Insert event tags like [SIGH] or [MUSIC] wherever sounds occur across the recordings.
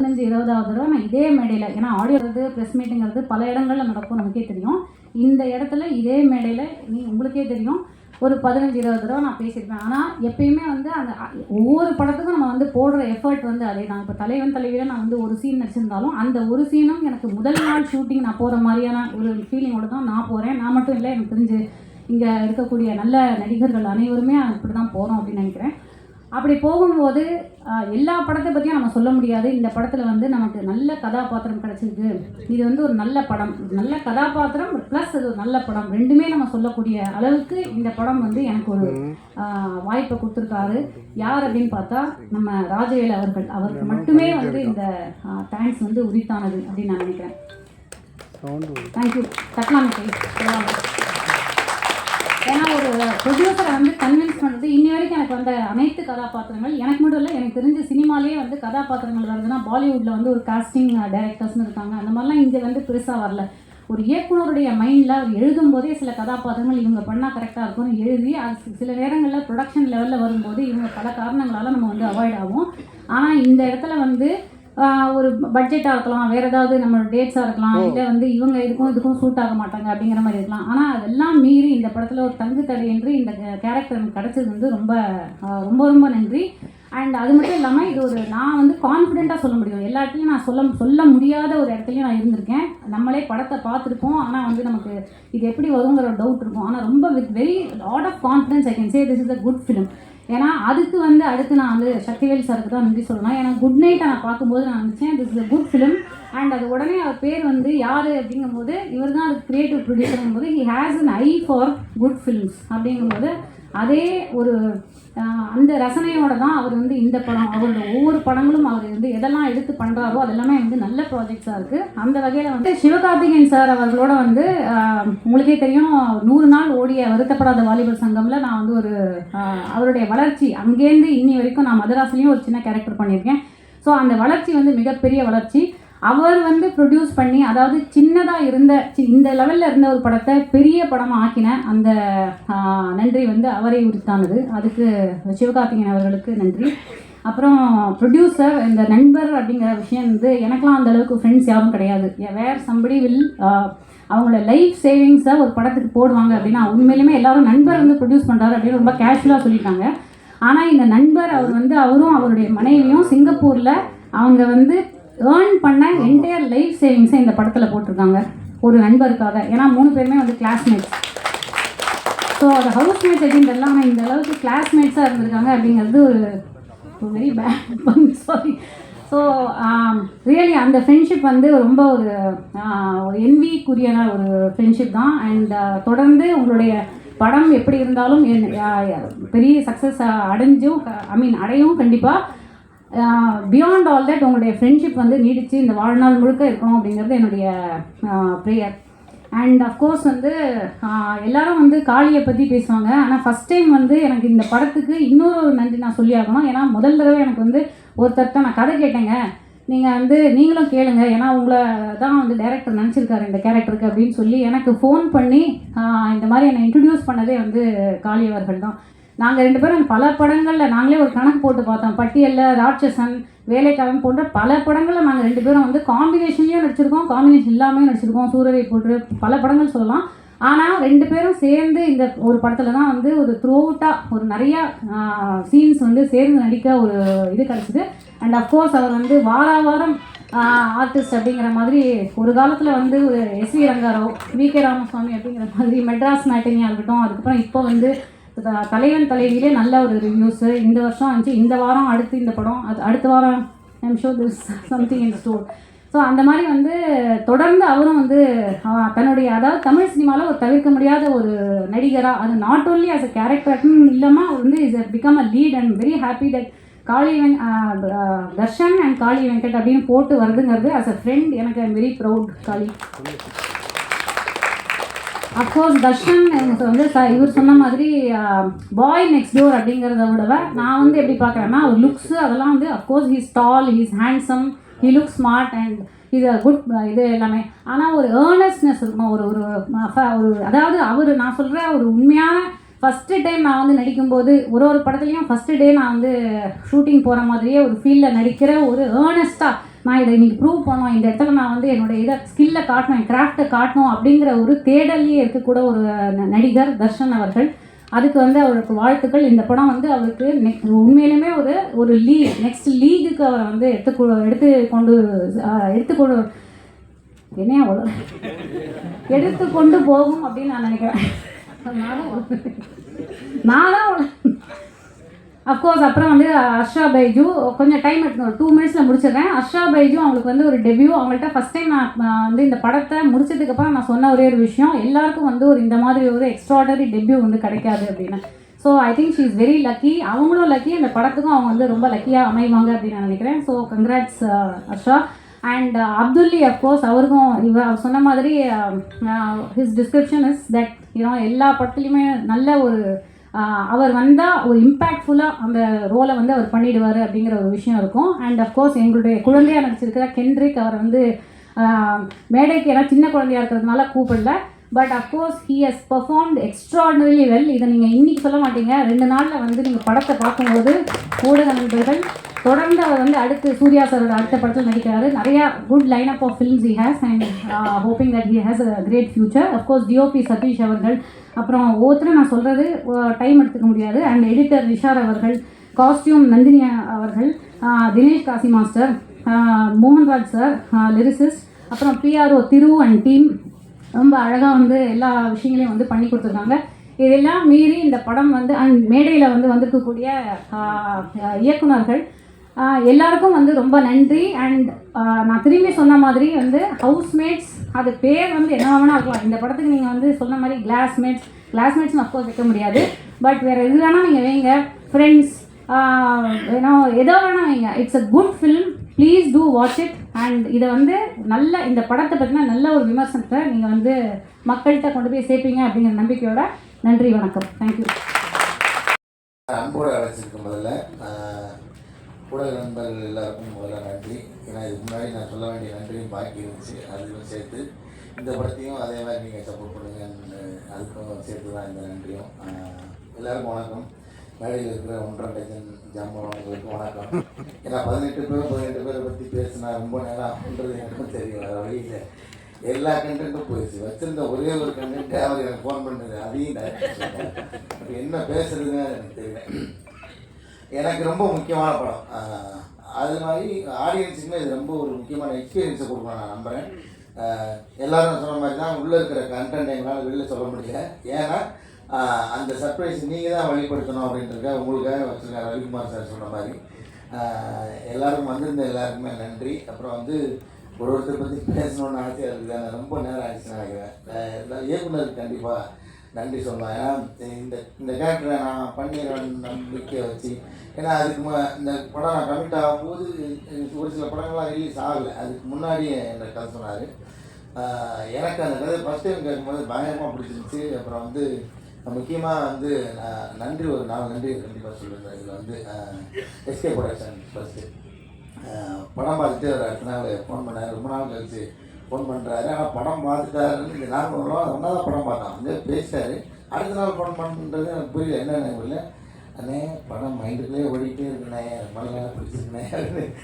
பதினஞ்சு இருபதாவது தடவை நான் இதே மேடையில் ஏன்னா ஆடியோங்கிறது ப்ரெஸ் மீட்டுங்கிறது பல இடங்களில் நடக்கும் நமக்கே தெரியும். இந்த இடத்துல இதே மேடையில் நீ உங்களுக்கே தெரியும். ஒரு பதினஞ்சு இருபது தடவை நான் பேசியிருப்பேன். ஆனால் எப்பயுமே வந்து அந்த ஒவ்வொரு படத்துக்கும் நம்ம வந்து போடுற எஃபர்ட் வந்து அதே தான் இப்போ தலைவன் தலைவியில் நான் வந்து ஒரு சீன் நடிச்சிருந்தாலும் அந்த ஒரு சீனும் எனக்கு முதல் நாள் ஷூட்டிங் நான் போகிற மாதிரியான ஒரு ஃபீலிங்கோட தான் நான் போகிறேன் நான் மட்டும் இல்லை எனக்கு தெரிஞ்சு இங்கே இருக்கக்கூடிய நல்ல நடிகர்கள் அனைவருமே அப்படி தான் போகிறோம் அப்படின்னு நினைக்கிறேன். அப்படி போகும்போது எல்லா படத்தை பற்றியும் நம்ம சொல்ல முடியாது. இந்த படத்தில் வந்து நமக்கு நல்ல கதாபாத்திரம் கிடச்சிருக்கு. இது வந்து ஒரு நல்ல படம். நல்ல கதாபாத்திரம் ப்ளஸ் இது ஒரு நல்ல படம். ரெண்டுமே நம்ம சொல்லக்கூடிய அளவுக்கு இந்த படம் வந்து எனக்கு ஒரு வாய்ப்பை கொடுத்துருக்காரு. யார் அப்படின்னு பார்த்தா நம்ம ராஜவேல் அவர்கள். அவருக்கு மட்டுமே வந்து இந்த தேங்க்ஸ் வந்து உரித்தானது அப்படின்னு நான் நினைக்கிறேன். தேங்க்யூ சொல்லலாமா? ஏன்னா ஒரு ப்ரொடியூசரை வந்து கன்வின்ஸ் பண்ணுறது இன்னி வரைக்கும் எனக்கு வந்த அனைத்து கதாபாத்திரங்கள் எனக்கு மட்டும் இல்லை எனக்கு தெரிஞ்ச சினிமாலேயே வந்து கதாபாத்திரங்கள் வருதுன்னா பாலிவுட்டில் வந்து ஒரு காஸ்டிங் டைரக்டர்ஸ்னு இருக்காங்க. அந்த மாதிரிலாம் இங்கே வந்து பெருசாக வரல. ஒரு இயக்குனருடைய மைண்டில் அவர் எழுதும் போதே சில கதாபாத்திரங்கள் இவங்க பண்ணால் கரெக்டாக இருக்கும்னு எழுதி அது சில நேரங்களில் ப்ரொடக்ஷன் லெவலில் வரும்போது இவங்க பல காரணங்களால் நம்ம வந்து அவாய்ட் ஆகும் ஆனால் இந்த இடத்துல வந்து ஒரு பட்ஜெட்டாக இருக்கலாம். வேறு ஏதாவது நம்ம டேட்ஸாக இருக்கலாம். இல்லை வந்து இவங்க இதுக்கும் இதுக்கும் சூட் ஆக மாட்டாங்க அப்படிங்கிற மாதிரி இருக்கலாம். ஆனால் அதெல்லாம் மீறி இந்த படத்தில் ஒரு தங்கு தடை என்று இந்த கேரக்டர் எனக்கு கிடச்சது வந்து ரொம்ப ரொம்ப ரொம்ப நன்றி. அண்ட் அது மட்டும் இல்லாமல் இது ஒரு நான் வந்து கான்ஃபிடென்ட்டாக சொல்ல முடியும். எல்லா இடத்துலையும் நான் சொல்ல சொல்ல முடியாத ஒரு இடத்துலையும் நான் இருந்திருக்கேன். நம்மளே படத்தை பார்த்துருப்போம். ஆனால் வந்து நமக்கு இது எப்படி வருங்கிற ஒரு டவுட் இருக்கும். ஆனால் ரொம்ப with very lot of confidence I can say this is a good film ஏன்னா அதுக்கு வந்து அடுத்து நான் வந்து சக்திவேல் சாருக்கு தான் நன்றி சொல்லணும். ஏன்னா குட் நைட்டை நான் பார்க்கும்போது நான் நினச்சேன் this is a good film and அது உடனே அவர் பேர் வந்து யார் அப்படிங்கும்போது இவர் தான் அது கிரியேட்டிவ் ப்ரொடியூசருங்கும் போது he has an eye for good films அப்படிங்கும்போது அதே ஒரு அந்த ரசனையோட தான் அவர் வந்து இந்த படம் அவரோட ஒவ்வொரு படங்களும் அவர் வந்து எதெல்லாம் எடுத்து பண்ணுறாரோ அதெல்லாமே வந்து நல்ல ப்ராஜெக்ட்ஸாக இருக்குது அந்த வகையில் வந்து சிவகார்த்திகேயன் சார் அவர்களோட வந்து உங்களுக்கே தெரியும் நூறு நாள் ஓடிய வருத்தப்படாத வாலிபர் சங்கமில் நான் வந்து ஒரு அவருடைய வளர்ச்சி அங்கேருந்து இன்னி வரைக்கும் நான் மதராசிலையும் ஒரு சின்ன கேரக்டர் பண்ணியிருக்கேன். ஸோ அந்த வளர்ச்சி வந்து மிகப்பெரிய வளர்ச்சி. அவர் வந்து ப்ரொடியூஸ் பண்ணி அதாவது சின்னதாக இருந்த சி- இந்த லெவலில் இருந்த ஒரு படத்தை பெரிய படமாக ஆக்கின அந்த நன்றி வந்து அவரை உரித்தானது. அதுக்கு சிவகார்த்திகேயன் அவர்களுக்கு நன்றி. அப்புறம் ப்ரொடியூசர் இந்த நண்பர் அப்படிங்கிற விஷயம் வந்து எனக்கெலாம் அந்த அளவுக்கு ஃப்ரெண்ட்ஸ் யாரும் கிடையாது. வேர் சம்படி வில் அவங்களோட லைஃப் சேவிங்ஸை ஒரு படத்துக்கு போடுவாங்க அப்படின்னா உண்மையிலுமே எல்லாரும் நண்பர் வந்து ப்ரொடியூஸ் பண்ணுறாரு அப்படின்னு ரொம்ப கேஷுவலாக சொல்லிட்டாங்க. ஆனால் இந்த நண்பர் அவர் வந்து அவரும் அவருடைய மனைவியும் சிங்கப்பூரில் அவங்க வந்து ஏர்ன் பண்ண என்டையர் லைஃப் சேவிங்ஸை இந்த படத்தில் போட்டிருக்காங்க. ஒரு நண்பருக்காக. ஏன்னா மூணு பேருமே வந்து கிளாஸ்மேட்ஸ் ஸோ அது ஹவுஸ் மேட்ஸ் அப்படின்றதுலாம் ஆனால் இந்த அளவுக்கு கிளாஸ்மேட்ஸாக இருந்திருக்காங்க அப்படிங்கிறது ஒரு very bad sorry so really அந்த ஃப்ரெண்ட்ஷிப் வந்து ரொம்ப ஒரு என்விக்குரியான ஒரு ஃப்ரெண்ட்ஷிப் தான். அண்ட் தொடர்ந்து உங்களுடைய படம் எப்படி இருந்தாலும் என்- ஆஹ், பெரிய சக்ஸஸ் அடைஞ்சும் ஐ மீன் அடையும் கண்டிப்பாக பியாண்ட் ஆல் தட் உங்களுடைய ஃப்ரெண்ட்ஷிப் வந்து நீடித்து இந்த வாழ்நாள் முழுக்க இருக்கணும் அப்படிங்கிறது என்னுடைய ப்ரேயர் அண்ட் அஃப்கோர்ஸ் வந்து எல்லாரும் வந்து காளியை பற்றி பேசுவாங்க. ஆனால் ஃபஸ்ட் டைம் வந்து எனக்கு இந்த படத்துக்கு இன்னொரு ஒரு நன்றி நான் சொல்லி ஆகணும். ஏன்னா முதல் தடவை எனக்கு வந்து ஒருத்தர்கிட்ட நான் கதை கேட்டேங்க. நீங்கள் வந்து நீங்களும் கேளுங்க. ஏன்னா உங்களை தான் வந்து டேரக்டர் நினச்சிருக்காரு இந்த கேரக்டருக்கு அப்படின்னு சொல்லி எனக்கு ஃபோன் பண்ணி இந்த மாதிரி என்னை இன்ட்ரடியூஸ் பண்ணதே வந்து காளி அவர்கள் தான். நாங்கள் ரெண்டு பேரும் பல படங்களில் நாங்களே ஒரு கணக்கு போட்டு பார்த்தோம். பட்டியலில் ராட்சசன் வேலைக்காரன் போன்ற பல படங்களில் நாங்கள் ரெண்டு பேரும் வந்து காம்பினேஷன்லேயும் நடிச்சிருக்கோம். காம்பினேஷன் இல்லாமல் நடிச்சிருக்கோம். சூரரை போட்டு பல படங்கள் சொல்லலாம். ஆனால் ரெண்டு பேரும் சேர்ந்து இந்த ஒரு படத்தில் தான் வந்து ஒரு த்ரூஅவுட்டாக ஒரு நிறையா சீன்ஸ் வந்து சேர்ந்து நடிக்க ஒரு இது கிடச்சிது. அண்ட் அஃப்கோர்ஸ் அவர் வந்து வார வாரம் ஆர்டிஸ்ட் அப்படிங்கிற மாதிரி ஒரு காலத்தில் வந்து ஒரு S V Rangarao V K Ramaswamy அப்படிங்கிற மாதிரி மெட்ராஸ் மேட்டினியாக இருக்கட்டும் அதுக்கப்புறம் இப்போ வந்து தலைவன் தலைவியிலே நல்ல ஒரு ரிவ்யூஸு இந்த வருஷம் வந்துச்சு இந்த வாரம் அடுத்து இந்த படம் அது அடுத்த வாரம் I'm show this something in store so அந்த மாதிரி வந்து தொடர்ந்து அவரும் வந்து தன்னுடைய அதாவது தமிழ் சினிமாவில் ஒரு தவிர்க்க முடியாத ஒரு நடிகராக அது நாட் ஓன்லி ஆஸ் அ கேரக்டர்னு இல்லாமல் அவர் வந்து is become a lead and very happy that Kali வெங் தர்ஷன் அண்ட் காளி வெங்கட் அப்படின்னு போட்டு வருதுங்கிறது ஆஸ் அ ஃப்ரெண்ட் எனக்கு I'm very proud Kali. Of course Darshan எனக்கு வந்து ச- இவர் சொன்ன மாதிரி uh, பாய் நெக்ஸ்ட் டோர் அப்படிங்கிறத விட நான் வந்து எப்படி பார்க்குறேன்னா அவர் லுக்ஸு அதெல்லாம் வந்து of course he's tall he's handsome he look smart and இது குட் இது எல்லாமே. ஆனால் ஒரு ஏர்னஸ்னஸ் இருக்கும் ஒரு ஒரு ஒரு uh, அதாவது அவர் நான் சொல்கிற ஒரு உண்மையான ஃபஸ்ட்டு டைம் நான் வந்து நடிக்கும்போது ஒரு ஒரு படத்துலையும் ஃபஸ்ட்டு டே நான் வந்து ஷூட்டிங் போகிற மாதிரியே ஒரு ஃபீல்டில் நடிக்கிற ஒரு ஏர்னஸ்ட்டாக நான் இதை இன்னைக்கு ப்ரூவ் பண்ணோம் இந்த இடத்துல நான் வந்து என்னோட இதை ஸ்கில்லை காட்டணும் என் காட்டணும் அப்படிங்கிற ஒரு தேடல்லையே இருக்கக்கூட ஒரு ந- நடிகர் தர்ஷன் அவர்கள். அதுக்கு வந்து அவருக்கு வாழ்த்துக்கள். இந்த படம் வந்து அவருக்கு நெக் உண்மையிலுமே ஒரு ஒரு லீக் நெக்ஸ்ட் லீகுக்கு அவரை வந்து எடுத்து எடுத்து கொண்டு எடுத்துக்கொண்டு என்னையா அவ்வளோ எடுத்து கொண்டு போகும் அப்படின்னு நான் நினைக்கிறேன். நானும் நானும் அஃப்கோர்ஸ் அப்புறம் வந்து அர்ஷா பைஜு கொஞ்சம் டைம் எடுக்கணும் டூ மினிட்ஸில் முடிச்சிடுறேன். அர்ஷா பைஜு அவங்களுக்கு வந்து ஒரு டெபியூ அவங்கள்ட்ட ஃபஸ்ட் டைம் நான் வந்து இந்த படத்தை முடிச்சதுக்கப்புறம் நான் சொன்ன ஒரே ஒரு விஷயம் எல்லாருக்கும் வந்து ஒரு இந்த மாதிரி ஒரு எக்ஸ்ட்ராடரி டெபியூ வந்து கிடைக்காது அப்படின்னு. So I think she is very lucky அவங்களும் லக்கி அந்த படத்துக்கும் அவங்க வந்து ரொம்ப லக்கியாக அமைவாங்க அப்படின்னு நான் நினைக்கிறேன். So congrats uh, Arsha. And uh, அப்துல்லி அஃப்கோர்ஸ் அவருக்கும் இவ அவர் சொன்ன மாதிரி his description is that you know எல்லா படத்துலையுமே நல்ல ஒரு அவர் வந்தால் ஒரு இம்பேக்ட்ஃபுல்லாக அந்த ரோலை வந்து அவர் பண்ணிடுவார் அப்படிங்கிற ஒரு விஷயம் இருக்கும். அண்ட் அஃப்கோர்ஸ் எங்களுடைய குழந்தையாக நடிச்சிருக்கிற கென்ட்ரிக் அவர் வந்து மேடைக்கு ஏன்னா சின்ன குழந்தையா இருக்கிறதுனால கூப்பிடல. But of course he has performed extraordinary well இதை நீங்கள் இன்னைக்கு சொல்ல மாட்டீங்க. ரெண்டு நாளில் வந்து நீங்கள் படத்தை பார்க்கும்போது ஊடக நண்பர்கள் தொடர்ந்து அவர் வந்து அடுத்து சூர்யா சாரோட அடுத்த படத்தில் நடிக்கிறாரு. நிறையா good line up of films he has and hoping that he has a great future of course DOP Sathish அவர்கள் அப்புறம் ஒவ்வொருத்தரும் நான் சொல்கிறது டைம் எடுத்துக்க முடியாது. அண்ட் எடிட்டர் விஷார் அவர்கள் காஸ்டியூம் நந்தினி அவர்கள் Dinesh Kasi master Mohanraj sir lyricist அப்புறம் பிஆர்ஓ திரு அண்ட் டீம் ரொம்ப அழகாக வந்து எல்லா விஷயங்களையும் வந்து பண்ணி கொடுத்துருக்காங்க. இதெல்லாம் மீறி இந்த படம் வந்து அண்ட் மேடையில் வந்து வந்திருக்கக்கூடிய இயக்குநர்கள் இயக்குனர்கள் எல்லாருக்கும் வந்து ரொம்ப நன்றி. அண்ட் நான் திரும்பி சொன்ன மாதிரி வந்து ஹவுஸ்மேட்ஸ் அது பேர் வந்து என்ன வேணா இருக்கலாம். இந்த படத்துக்கு நீங்கள் வந்து சொன்ன மாதிரி கிளாஸ்மேட்ஸ் கிளாஸ்மேட்ஸ்னு அஃப்கோர்ஸ் வைக்க முடியாது. பட் வேறு எது வேணால் நீங்கள் வைங்க ஃப்ரெண்ட்ஸ் ஏன்னா எதோ வேணால் வைங்க. It's a good film please to watch it and இதை வந்து நல்ல இந்த படத்தை பற்றின நல்ல ஒரு விமர்சனத்தை நீங்கள் வந்து மக்கள்கிட்ட கொண்டு போய் சேர்ப்பீங்க அப்படிங்கிற நம்பிக்கையோட நன்றி வணக்கம். தேங்க்யூ அன்போடு அழைச்சிருக்க முதல்ல ஊடக நண்பர்கள் எல்லாருக்கும் முதல்ல நன்றி. ஏன்னா இதுக்கு முன்னாடி நான் சொல்ல வேண்டிய நன்றியும் பாக்கி இருந்துச்சு. அதுக்கும் சேர்த்து இந்த படத்தையும் அதே மாதிரி நீங்கள் சப்போர்ட் பண்ணுங்கன்னு அதுக்கும் சேர்த்து தான் இந்த நன்றியும். எல்லாருக்கும் வணக்கம். மேடையில் இருக்கிற ஒன்றரை டஜன் ஜாம்பவான்களுக்கு வணக்கம். ஏன்னா பதினெட்டு பேர் பதினெட்டு பேரை பற்றி பேசினா ரொம்ப நேரம் அப்படின்றது எனக்கும் தெரியும் வேறு வழியில் எல்லா கண்டென்ட்டும் போயிடுச்சு. வச்சிருந்த ஒரே ஒரு கண்டென்ட்டை அவர் எனக்கு ஃபோன் பண்ணுறது அதையும் என்ன பேசுறதுன்னு எனக்கு தெரியல. எனக்கு ரொம்ப முக்கியமான படம். அது மாதிரி ஆடியன்ஸுக்குமே இது ரொம்ப ஒரு முக்கியமான எக்ஸ்பீரியன்ஸை கொடுக்கணும் நான் நம்புகிறேன் எல்லாரும் சொன்ன மாதிரி தான் உள்ளே இருக்கிற கண்டென்ட் எங்களால் வெளில சொல்ல முடியல. ஏன்னா அந்த சர்ப்ரைஸ் நீங்கள் தான் வெளிப்படுத்தணும் அப்படின்றத உங்களுக்காக வச்சுருக்காரு ரவிக்குமார் சார் சொன்ன மாதிரி. ஆஹ் எல்லாரும் வந்திருந்த எல்லாருக்குமே நன்றி. அப்புறம் வந்து ஒரு ஒருத்தர் பற்றி பேசணும்னு ஆசையாக இருக்குது ரொம்ப நேரம் ஆயிடுச்சு நினைக்கிறேன். ஆஹ் கண்டிப்பாக நன்றி சொல்லலாம் இந்த இந்த கேரக்டரை நான் பண்ணிடுறேன் நம்பிக்கையை வச்சு. ஏன்னா அதுக்கு இந்த படம் நான் கமிட் ஆகும்போது ஒரு சில படங்கள்லாம் ரிலீஸ் ஆகலை. அதுக்கு முன்னாடியே என்னை கதை சொன்னார். எனக்கு அந்த கதை ஃபஸ்ட் டைம் கேட்கும்போது பயங்கரமாக பிடிச்சிருந்துச்சு. அப்புறம் வந்து முக்கியமாக வந்து நான் நன்றி ஒரு நாலு நன்றி கண்டிப்பாக சொல்லியிருந்தேன் இதில் வந்து எஸ்கே ப்ரொடக்ஷன் ஃபஸ்ட்டு படம் பார்த்துட்டு ஒரு அடுத்த நாள் ஃபோன் பண்ணார். ரொம்ப நாள் கழிச்சு ஃபோன் பண்ணுறாரு ஆனால் படம் பார்த்துட்டாருன்னு இந்த வருவோம் ஒன்றா தான் படம் பார்த்தோம் வந்து பேசிட்டாரு. அடுத்த நாள் ஃபோன் பண்ணுறது எனக்கு புரியல. என்னென்ன புரியல? அண்ணே படம் மைண்டுக்குள்ளே ஓடிக்கிட்டே இருக்குண்ணே. ரொம்ப நேரம் பிடிச்சிருக்கண்ணே.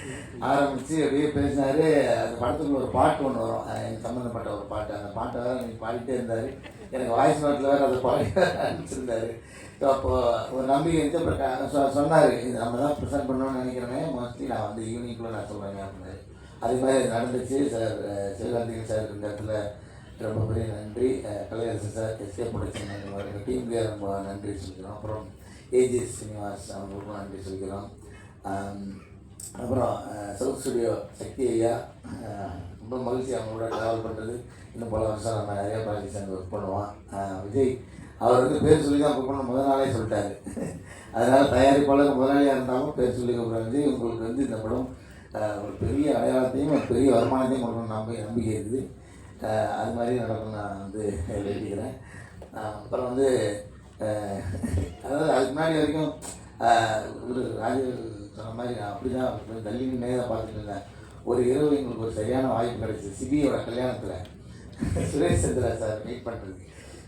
ஆரம்பித்து அப்படியே பேசினாரு. அந்த படத்துக்குள்ள ஒரு பாட்டு ஒன்று வரும். எனக்கு சம்மந்தப்பட்ட ஒரு பாட்டு. அந்த பாட்டை வேறு நீங்கள் பாடிட்டே இருந்தார். எனக்கு வாய்ஸ் நோட்டில் வேறு அதை பாடி அனுப்பிச்சிருந்தாரு. ஸோ அப்போது ஒரு நம்பிக்கை இருந்து அப்புறம் சொ- சொன்னார். இது நம்ம தான் ப்ரெசென்ட் பண்ணணும்னு நினைக்கிறேனே. மோஸ்ட்லி நான் வந்து ஈவினிங்குள்ளே நான் சொல்கிறேங்க அப்படின்னாரு அதே மாதிரி நடந்துச்சு சார் அஹ் சார் இந்த இடத்துல ரொம்ப பெரிய நன்றி கலையரசு சார் எஸ்கே ப்ரொடக்ஷன் அந்த டீமுக்கே ரொம்ப நன்றி சொல்லிக்கிறோம். அப்புறம் ஏஜி ஸ்ரீனிவாஸ் அவங்களுக்கும் நன்றி சொல்லிக்கிறோம். அப்புறம் சவுத் ஸ்டுடியோ சக்தி ஐயா ரொம்ப மகிழ்ச்சி அவங்களோட ட்ராவல் பண்ணுறது இன்னும் பல வருஷம் நம்ம நிறையா ப்ராஜெக்ட்ஸ் அங்கே ஒர்க் பண்ணுவோம். விஜய் அவர் வந்து பேர் சொல்லி தான் கூப்பிடணும் முதல் நாளே சொல்லிட்டாரு. [LAUGHS] அதனால் தயாரிப்பாளர் முதலாளியாக இருந்தாலும் பேர் சொல்லி கூப்பிட்ற உங்களுக்கு வந்து இந்த படம் ஒரு பெரிய அடையாளத்தையும் ஒரு பெரிய வருமானத்தையும் கொடுக்கணும் நம்பி நம்பிக்கை இருக்குது. அது மாதிரி நடக்கும் நான் வந்து எழுதிக்கிறேன் அப்புறம் வந்து அதாவது அதுக்கு முன்னாடி வரைக்கும் ஒரு ராஜு சொன்ன மாதிரி நான் அப்படி தான் தள்ளி நேராக பார்த்துட்டு இருந்தேன். ஒரு இரவு எங்களுக்கு ஒரு சரியான வாய்ப்பு கிடைச்சி சிபியோட கல்யாணத்தில் சுரேஷ் சந்திரா சார் மீட் பண்ணுறது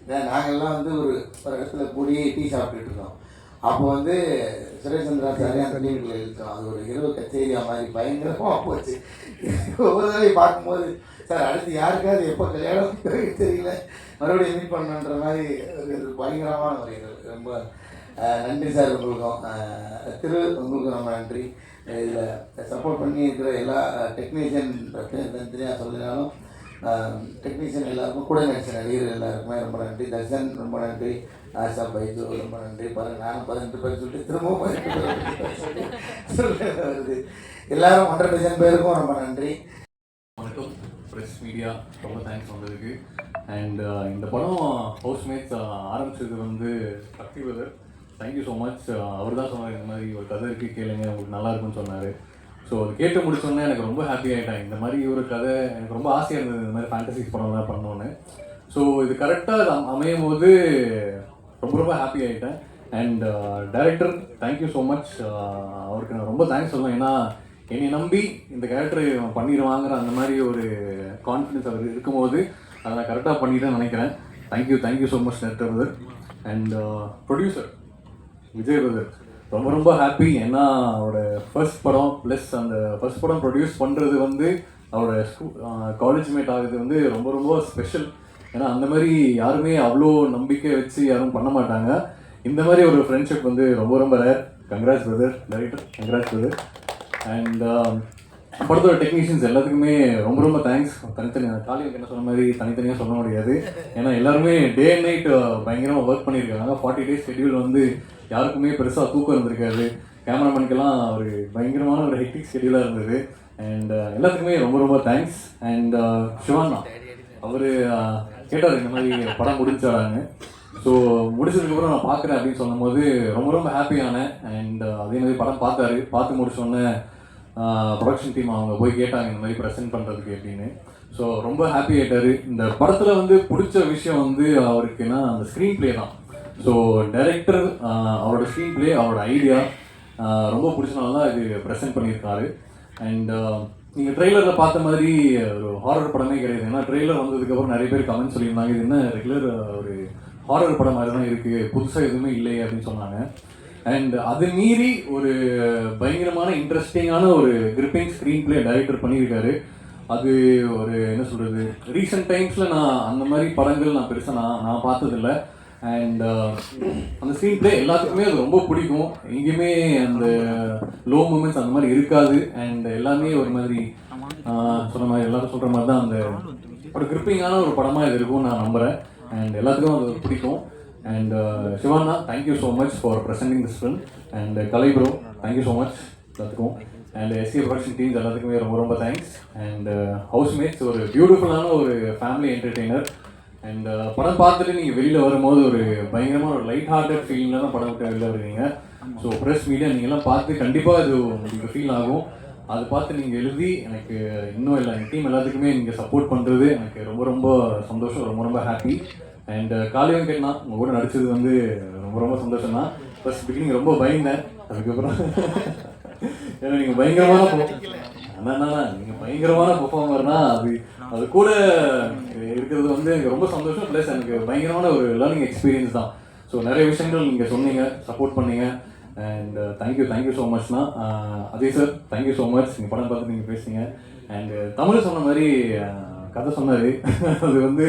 ஏன்னா நாங்கள்லாம் வந்து ஒரு ஒரு இடத்துல கூடியே டீ சாப்பிட்டுட்டு இருந்தோம். அப்போ வந்து சுரேஷந்திரா சாரே அந்த டிவியில் இழுத்தோம் அது ஒரு இரவு கச்சேரியா மாதிரி பயங்கரமாக போச்சு. ஒவ்வொரு தடவையும் பார்க்கும்போது சார் அடுத்து யாருக்காவது எப்போ கல்யாணம் தெரியல. மறுபடியும் மீட் பண்ணணுன்ற மாதிரி ஒரு பயங்கரமான ஒரு இரவு ரொம்ப நன்றி சார் உங்களுக்கும். திரு உங்களுக்கும் ரொம்ப நன்றி. இதில் சப்போர்ட் பண்ணி இருக்கிற எல்லா டெக்னீஷியன் தனித்தனியாக சொல்லினாலும் டெக்னீஷியன் எல்லாருக்கும் கூட நடிச்ச நடிகர் எல்லாருக்குமே ரொம்ப நன்றி. தர்ஷன் ரொம்ப நன்றி. ஆஷா பைஜு ரொம்ப நன்றி. பாருங்க நானும் பதினெட்டு பேர் சொல்லிட்டு திரும்பவும் பதினெட்டு வருது. எல்லாரும் ஒன்றரை டஜன் பேருக்கும் ரொம்ப நன்றி. வணக்கம். ப்ரெஸ் மீடியா ரொம்ப தேங்க்ஸ் வந்ததுக்கு. அண்ட் uh, இந்த படம் ஹவுஸ்மேட்ஸ் uh, ஆரம்பிச்சது வந்து Sakthi brother thank you so much அவர் தான் சொன்னார் இந்த மாதிரி ஒரு கதை இருக்குது கேளுங்க உங்களுக்கு நல்லா இருக்கும்னு சொன்னார். ஸோ அது கேட்டு முடிச்சோன்னே எனக்கு ரொம்ப ஹாப்பி ஆகிட்டேன் இந்த மாதிரி ஒரு கதை எனக்கு ரொம்ப ஆசையாக இருந்தது இந்த மாதிரி ஃபேண்டசிஸ் படம் தான் பண்ணோன்னு ஸோ இது கரெக்டாக அமையும் போது ரொம்ப ரொம்ப ஹாப்பி ஆகிட்டேன் and director thank you so much அவருக்கு நான் ரொம்ப தேங்க்ஸ் சொல்லுவேன். ஏன்னா என்னை நம்பி இந்த கேரக்டர் பண்ணிடுவாங்கிற அந்த மாதிரி ஒரு கான்ஃபிடன்ஸ் அவர் இருக்கும்போது அதை நான் கரெக்டாக பண்ணிட்டேன்னு நினைக்கிறேன். Thank you thank you so much director brother and producer Vijay brother ரொம்ப ரொம்ப ஹாப்பி ஏன்னா அவரோட ஃபர்ஸ்ட் படம் ப்ளஸ் அந்த ஃபர்ஸ்ட் படம் ப்ரொடியூஸ் பண்ணுறது வந்து அவரோட ஸ்கூ காலேஜ் மேட் ஆகுது வந்து ரொம்ப ரொம்ப ஸ்பெஷல் ஏன்னா அந்த மாதிரி யாருமே அவ்வளோ நம்பிக்கை வச்சு யாரும் பண்ண மாட்டாங்க. இந்த மாதிரி ஒரு ஃப்ரெண்ட்ஷிப் வந்து ரொம்ப ரொம்ப rare congrats brother director congrats brother and படத்தோட டெக்னீஷியன்ஸ் எல்லாத்துக்குமே ரொம்ப ரொம்ப தேங்க்ஸ் தனித்தனியாக காலையில் என்ன சொன்ன மாதிரி தனித்தனியாக சொல்ல முடியாது. ஏன்னா எல்லாருமே டே அண்ட் நைட் பயங்கரமாக ஒர்க் பண்ணியிருக்காங்க. ஃபார்ட்டி டேஸ் ஷெட்யூல் வந்து யாருக்குமே பெருசாக தூக்கம் இருந்திருக்காது. கேமராமேனுக்கெல்லாம் ஒரு பயங்கரமான ஒரு ஹெக்டிக் ஷெடியூலாக இருந்தது. அண்ட் uh, எல்லாத்துக்குமே ரொம்ப ரொம்ப தேங்க்ஸ் அண்ட் சிவானா அவர் கேட்டார் இந்த மாதிரி படம் முடிச்சாடாங்க ஸோ முடிச்சதுக்கப்புறம் நான் பார்க்குறேன் அப்படின்னு சொன்னபோது ரொம்ப ரொம்ப ஹாப்பியானேன் அண்ட் uh, அதே மாதிரி படம் பார்த்தாரு. பார்த்து முடிச்சோடனே ப்ரொடக்ஷன் டீம் அவங்க போய் கேட்டாங்க இந்த மாதிரி ப்ரெசென்ட் பண்ணுறதுக்கு அப்படின்னு. ஸோ ரொம்ப ஹாப்பி ஆயிட்டாரு. இந்த படத்தில் வந்து பிடிச்ச விஷயம் வந்து அவருக்குன்னா அந்த ஸ்க்ரீன் ப்ளே தான். ஸோ டைரக்டர் uh, அவரோட ஸ்க்ரீன் ப்ளே அவரோட ஐடியா uh, ரொம்ப பிடிச்சனால தான் இது ப்ரெசென்ட் பண்ணியிருக்காரு. அண்ட் நீங்கள் ட்ரெய்லரில் பார்த்த மாதிரி ஒரு ஹாரர் படமே கிடையாது. ஏன்னா ட்ரெய்லர் வந்ததுக்கப்புறம் நிறைய பேர் கமெண்ட் சொல்லியிருந்தாங்க இது என்ன ரெகுலர் ஒரு ஹாரர் படம் மாதிரி தான் இருக்குது புதுசாக எதுவுமே இல்லையே அப்படின்னு சொன்னாங்க. அண்ட் அது மீறி ஒரு பயங்கரமான இன்ட்ரெஸ்டிங்கான ஒரு கிரிப்பிங் ஸ்க்ரீன் ப்ளே டைரக்டர் பண்ணியிருக்காரு. அது ஒரு என்ன சொல்கிறது ரீசெண்ட் டைம்ஸில் நான் அந்த மாதிரி படங்கள் நான் பெருசாக நான் நான் பார்த்ததில்ல. அண்ட் uh, அந்த சீன் பிளே எல்லாத்துக்குமே அது ரொம்ப பிடிக்கும். எங்கேயுமே அந்த லோ மூமெண்ட்ஸ் அந்த மாதிரி இருக்காது. அண்ட் எல்லாமே ஒரு மாதிரி சொன்ன மாதிரி எல்லாரும் சொல்கிற மாதிரி தான் அந்த ஒரு கிரிப்பிங்கான ஒரு படமாக இது இருக்கும்னு நான் நம்புகிறேன் அண்ட் எல்லாத்துக்கும் அது பிடிக்கும். And Sivana thank you so much for presenting this film and Kalai bro thank you so much எல்லாத்துக்கும். அண்ட் எஸ்கே ப்ரொடக்ஷன் டீம்ஸ் எல்லாத்துக்குமே ரொம்ப ரொம்ப தேங்க்ஸ் அண்ட் ஹவுஸ்மேட்ஸ் ஒரு பியூட்டிஃபுல்லான ஒரு ஃபேமிலி என்டர்டெய்னர் அண்ட் படம் பார்த்துட்டு நீங்கள் வெளியில் வரும்போது ஒரு பயங்கரமான ஒரு லைட் ஹார்ட்டட் ஃபீலிங்கில் தான் படம் வெளியில் வருவீங்க. ஸோ ப்ரெஸ் மீடியா நீங்கள்லாம் பார்த்து கண்டிப்பாக இது உங்களுக்கு ஃபீல் ஆகும். அதை பார்த்து நீங்கள் எழுதி எனக்கு இன்னும் இல்லை என் டீம் எல்லாத்துக்குமே நீங்கள் சப்போர்ட் பண்ணுறது எனக்கு ரொம்ப ரொம்ப சந்தோஷம் ரொம்ப ரொம்ப ஹாப்பி அண்ட் காளியம் கேட்னா உங்கள் கூட நடிச்சது வந்து ரொம்ப ரொம்ப சந்தோஷம் தான். ஃபர்ஸ்ட் பிகினிங் ரொம்ப பயந்தேன். அதுக்கப்புறம் [LAUGHS] ஏன்னா நீங்கள் பயங்கரமான அண்ணா நீங்கள் பயங்கரமான பெர்ஃபார்மர்னா அது அது கூட இருக்கிறது வந்து எனக்கு ரொம்ப சந்தோஷம். ப்ளஸ் எனக்கு பயங்கரமான ஒரு லேர்னிங் எக்ஸ்பீரியன்ஸ் தான். ஸோ நிறைய விஷயங்கள் நீங்கள் சொன்னீங்க சப்போர்ட் பண்ணீங்க. And thank you thank you so Machna அதே சார் தேங்க்யூ ஸோ மச் நீங்கள் படம் பார்த்து நீங்கள் பேசுனீங்க. அண்ட் uh, தமிழ் சொன்ன மாதிரி uh, கதை சொன்னார். [LAUGHS] அது வந்து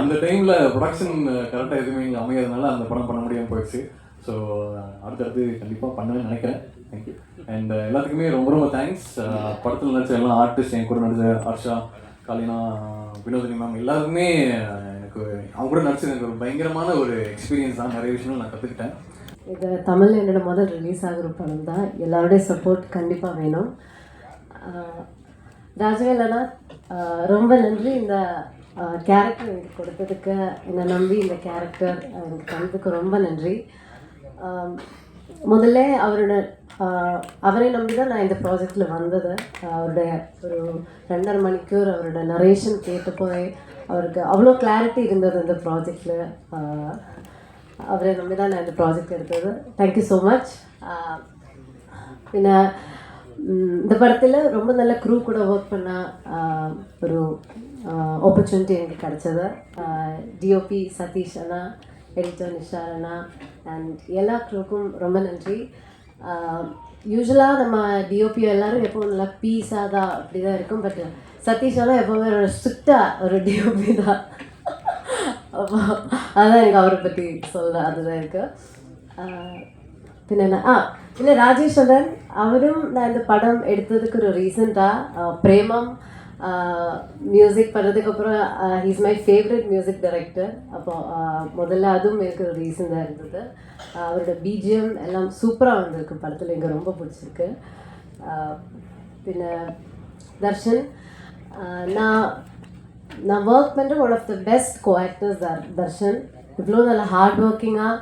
அந்த டைமில் ப்ரொடக்ஷன் கரெக்டாக எதுவுமே இங்கே அமையாதனால அந்த படம் பண்ண முடியாமல் போயிடுச்சு. ஸோ uh, அடுத்தடுத்து கண்டிப்பாக பண்ணுவேன்னு நினைக்கிறேன். தேங்க்யூ அண்ட் uh, எல்லாத்துக்குமே ரொம்ப ரொம்ப தேங்க்ஸ் uh, படத்தில் நடிச்ச எல்லாம் ஆர்டிஸ்ட் என் கூட நடிச்ச ஹர்ஷா காலினா வினோதினி மேம் எல்லாருக்குமே uh, எனக்கு அவங்க கூட நடிச்சது எனக்கு ஒரு பயங்கரமான ஒரு எக்ஸ்பீரியன்ஸ் தான். நிறைய விஷயங்கள் நான் கற்றுக்கிட்டேன் இது தமிழில் என்னோட முதல் ரிலீஸ் ஆகிற படம் தான். எல்லாருடைய சப்போர்ட் கண்டிப்பாக வேணும். ராஜவேலனா ரொம்ப நன்றி. இந்த கேரக்டர் எனக்கு கொடுத்ததுக்கு என்னை நம்பி இந்த கேரக்டர் எனக்கு தந்ததுக்கு ரொம்ப நன்றி. Um, முதல்ல அவரோட அவரை நம்பி தான் நான் இந்த ப்ராஜெக்டில் வந்தது. அவருடைய ஒரு ரெண்டரை மணிக்கூர் அவரோட நரேஷன் போய் அவருக்கு அவ்வளோ கிளாரிட்டி இருந்தது இந்த ப்ராஜெக்டில் அவரை நம்பி தான் நான் இந்த ப்ராஜெக்ட் எடுத்தது. தேங்க்யூ ஸோ மச் பின்ன இந்த படத்தில் ரொம்ப நல்ல க்ரூ கூட ஒர்க் பண்ண ஒரு ஆப்பர்ச்சுனிட்டி எனக்கு கிடச்சது. டிஓபி சதீஷ் அண்ணா எடிட்டர் நிஷாரண்ணா அண்ட் எல்லா க்ரூக்கும் ரொம்ப நன்றி. யூஸ்வலாக நம்ம டிஓபிஓ எல்லோரும் எப்போவும் நல்லா பீஸாக தான் அப்படி தான் இருக்கும் பட் சதீஷெல்லாம் எப்பவுமே ஒரு ஸ்ட்ரிக்டாக ஒரு டிஓபி தான். அதுதான் எனக்கு அவரை பற்றி சொல்ல அதுதான் இருக்கு. பின்ன ஆ இல்லை ராஜேஸ்வரன் அவரும் நான் இந்த படம் எடுத்ததுக்கு ஒரு ரீசண்டாக பிரேமம் மியூசிக் பண்ணதுக்கப்புறம் he's my favourite music director அப்போ முதல்ல அதுவும் எனக்கு ஒரு ரீசன் தான் இருந்தது அவரோட பிஜிஎம் எல்லாம் சூப்பராக வந்திருக்கு படத்தில் எனக்கு ரொம்ப பிடிச்சிருக்கு பின்ன தர்ஷன் நான் நான் ஒர்க் பண்ணுற one of the best co actors தர் தர்ஷன் இவ்வளோ நல்ல ஹார்ட் ஒர்க்கிங்காக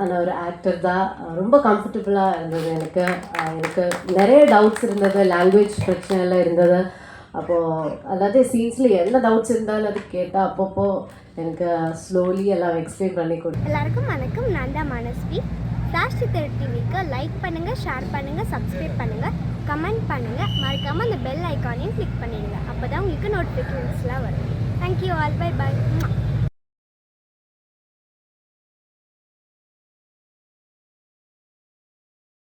நான் ஒரு ஆக்டர் தான் ரொம்ப கம்ஃபர்டபுளாக இருந்தது எனக்கு எனக்கு நிறைய டவுட்ஸ் இருந்தது லாங்குவேஜ் பிரச்சனை எல்லாம் இருந்தது அப்போது அதாவது சீன்ஸில் என்ன டவுட்ஸ் இருந்தாலும் அது கேட்டால் அப்பப்போ எனக்கு ஸ்லோலி எல்லாம் எக்ஸ்பிளைன் பண்ணி கொடு. எல்லாருக்கும் வணக்கம். நான் தான் மனஸ்வி. ஃப்ளாஷ் தேர் டிவிக்கு லைக் பண்ணுங்கள் ஷேர் பண்ணுங்கள் சப்ஸ்கிரைப் பண்ணுங்கள் கமெண்ட் பண்ணுங்கள் மறக்காமல் அந்த பெல் ஐக்கானையும் கிளிக் பண்ணிடுங்க. அப்போ தான் உங்களுக்கு நோட்டிஃபிகேஷன்ஸ்லாம் வரும். Thank you all by by